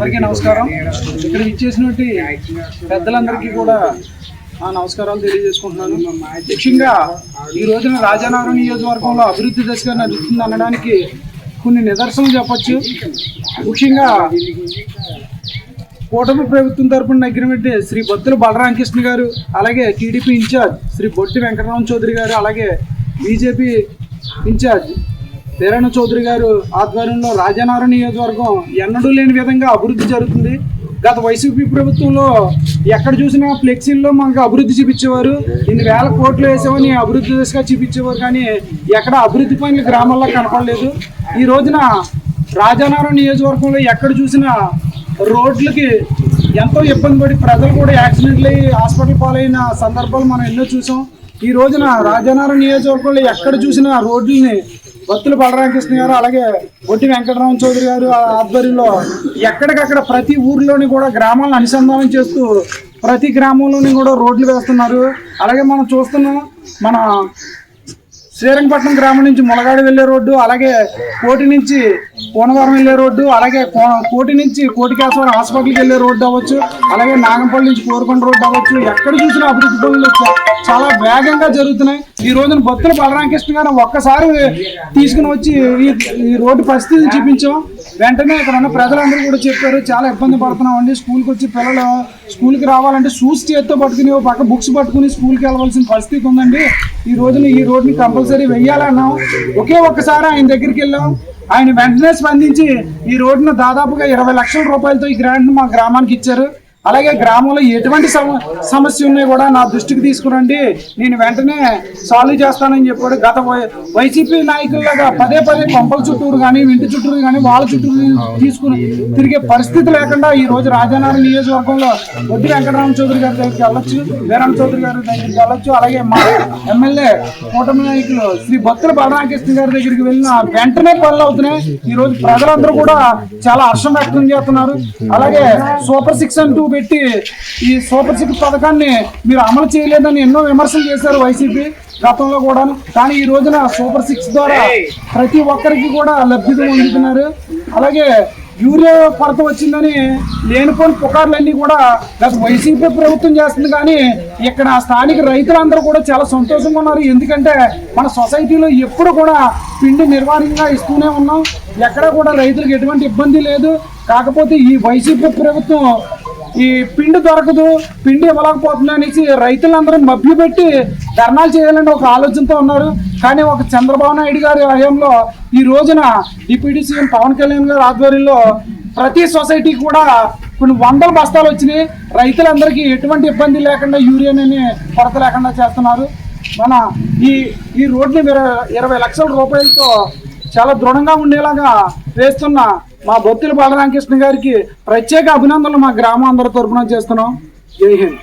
అందరికీ నమస్కారం. ఇక్కడ ఇచ్చేసినటువంటి పెద్దలందరికీ కూడా ఆ నమస్కారాలు తెలియజేసుకుంటున్నాను. ముఖ్యంగా ఈ రోజున రాజానగరం నియోజకవర్గంలో అభివృద్ధి దశగా నడుస్తుంది అనడానికి కొన్ని నిదర్శనలు చెప్పచ్చు. ముఖ్యంగా కూటమి ప్రభుత్వం తరపున నగ్గినటువంటి శ్రీ బొత్తుల బలరామకృష్ణ గారు అలాగే TDP in charge Shri Botti Venkatarama Chowdary గారు అలాగే బీజేపీ ఇన్ఛార్జ్ వీరణ చౌదరి గారు ఆధ్వర్యంలో రాజానగరం నియోజకవర్గం ఎన్నడూ లేని విధంగా అభివృద్ధి జరుగుతుంది. గత వైసీపీ ప్రభుత్వంలో ఎక్కడ చూసినా ఫ్లెక్సీల్లో మనకు అభివృద్ధి చూపించేవారు. ఇన్ని వేల కోట్లు వేసామని అభివృద్ధి దిశగా చూపించేవారు కానీ ఎక్కడ అభివృద్ధి పనులు గ్రామాల్లో కనపడలేదు. ఈ రోజున రాజానగరం నియోజకవర్గంలో ఎక్కడ చూసినా రోడ్లకి ఎంతో ఇబ్బంది పడి ప్రజలు కూడా యాక్సిడెంట్లు అయ్యి హాస్పిటల్ పాలైన సందర్భాలు మనం ఎన్నో చూసాం. ఈ రోజున రాజానగరం నియోజకవర్గంలో ఎక్కడ చూసినా రోడ్లని భక్తులు బలరామకృష్ణ గారు అలాగే బొట్టి వెంకటరామ చౌదరి గారు ఆధ్వర్యంలో ఎక్కడికక్కడ ప్రతి ఊర్లోని కూడా గ్రామాలను అనుసంధానం చేస్తూ ప్రతి గ్రామంలోని కూడా రోడ్లు వేస్తున్నారు. అలాగే మనం చూస్తున్నాం మన శ్రీరంగపట్నం గ్రామం నుంచి ములగాడు వెళ్ళే రోడ్డు అలాగే కోటి నుంచి కోనవరం వెళ్ళే రోడ్డు అలాగే కో- కోటి నుంచి కోటికేశ్వరం హాస్పిటల్కి వెళ్ళే రోడ్డు అవ్వచ్చు అలాగే నాగంపల్లి నుంచి కోరుకొండ రోడ్డు అవ్వచ్చు. ఎక్కడ చూసినా అభివృద్ధి పనులు చాలా వేగంగా జరుగుతున్నాయి. ఈ రోజున భక్తులు బలరామకృష్ణ గారు ఒక్కసారి తీసుకుని వచ్చి ఈ ఈ రోడ్డు పరిస్థితిని చూపించాం. వెంటనే ఇక్కడ ఉన్న ప్రజలందరూ కూడా చెప్పారు చాలా ఇబ్బంది పడుతున్నాం అండి స్కూల్కి వచ్చి పిల్లలు స్కూల్కి రావాలంటే షూస్ చేత్తో పట్టుకుని పక్క బుక్స్ పట్టుకుని స్కూల్కి వెళ్ళవలసిన పరిస్థితి ఉందండి. ఈ రోజున ఈ రోడ్ని కంపల్సరీ వెయ్యాలన్నాం. ఒకే ఒక్కసారి ఆయన దగ్గరికి వెళ్ళాం. ఆయన వెంటనే స్పందించి ఈ రోడ్ను దాదాపుగా ఇరవై లక్షల రూపాయలతో ఈ గ్రాంట్ను మా గ్రామానికి ఇచ్చారు. అలాగే గ్రామంలో ఎటువంటి సమ సమస్య ఉన్నాయి కూడా నా దృష్టికి తీసుకురండి. నేను వెంటనే సాల్వ్ చేస్తానని చెప్పాడు. గత వై- వైసీపీ నాయకుల్లాగా పదే పదే కొంపల చుట్టూరు కానీ ఇంటి చుట్టూరు కానీ వాళ్ళ చుట్టూరు తీసుకుని తిరిగే పరిస్థితి లేకుండా ఈ రోజు రాజానగరం నియోజకవర్గంలో వడ్డీ వెంకటరామ చౌదరి గారి దగ్గరికి వెళ్ళొచ్చు వీరామ చౌదరి గారి దగ్గరికి వెళ్ళొచ్చు. అలాగే మా ఎమ్మెల్యే కూటమి నాయకులు శ్రీ భక్తుల బలరామకృష్ణ గారి దగ్గరికి వెళ్ళిన వెంటనే పనులు అవుతున్నాయి. ఈ రోజు ప్రజలందరూ కూడా చాలా హర్షం వ్యక్తం చేస్తున్నారు. అలాగే సూపర్ సిక్స్ అంటూ పెట్టి ఈ సూపర్ సిక్స్ పథకాన్ని మీరు అమలు చేయలేదని ఎన్నో విమర్శలు చేశారు వైసీపీ గతంలో కూడా కానీ ఈ రోజున సూపర్ సిక్స్ ద్వారా ప్రతి ఒక్కరికి కూడా లబ్ధి పొందుతున్నారు అలాగే యూరియా కొరత వచ్చిందని లేనిపోని పుకార్లన్నీ కూడా గత వైసీపీ ప్రభుత్వం చేస్తుంది. కానీ ఇక్కడ స్థానిక రైతులందరూ కూడా చాలా సంతోషంగా ఉన్నారు. ఎందుకంటే మన సొసైటీలో ఎప్పుడు కూడా పిండి నిర్వహణగా ఇస్తూనే ఉన్నాం. ఎక్కడ కూడా రైతులకు ఎటువంటి ఇబ్బంది లేదు. కాకపోతే ఈ వైసీపీ ప్రభుత్వం ఈ పిండి దొరకదు పిండి ఇవ్వలేకపోతుంది అనేసి రైతులందరూ మభ్యపెట్టి ధర్నాలు చేయాలని ఒక ఆలోచనతో ఉన్నారు. కానీ ఒక చంద్రబాబు నాయుడు గారి హయాంలో ఈ రోజున డిప్యూటీ సీఎం పవన్ కళ్యాణ్ గారి ఆధ్వర్యంలో ప్రతి సొసైటీ కూడా కొన్ని వందల బస్తాలు వచ్చినాయి. రైతులందరికీ ఎటువంటి ఇబ్బంది లేకుండా యూరియాని కొరత లేకుండా చేస్తున్నారు. మన ఈ ఈ రోడ్ని ఇరవై ఇరవై లక్షల రూపాయలతో చాలా దృఢంగా ఉండేలాగా వేస్తున్న మా బొత్తిల బాలరామకృష్ణ గారికి ప్రత్యేక అభినందనలు మా గ్రామం అందరి తరఫున చేస్తున్నాం. జై హింద్.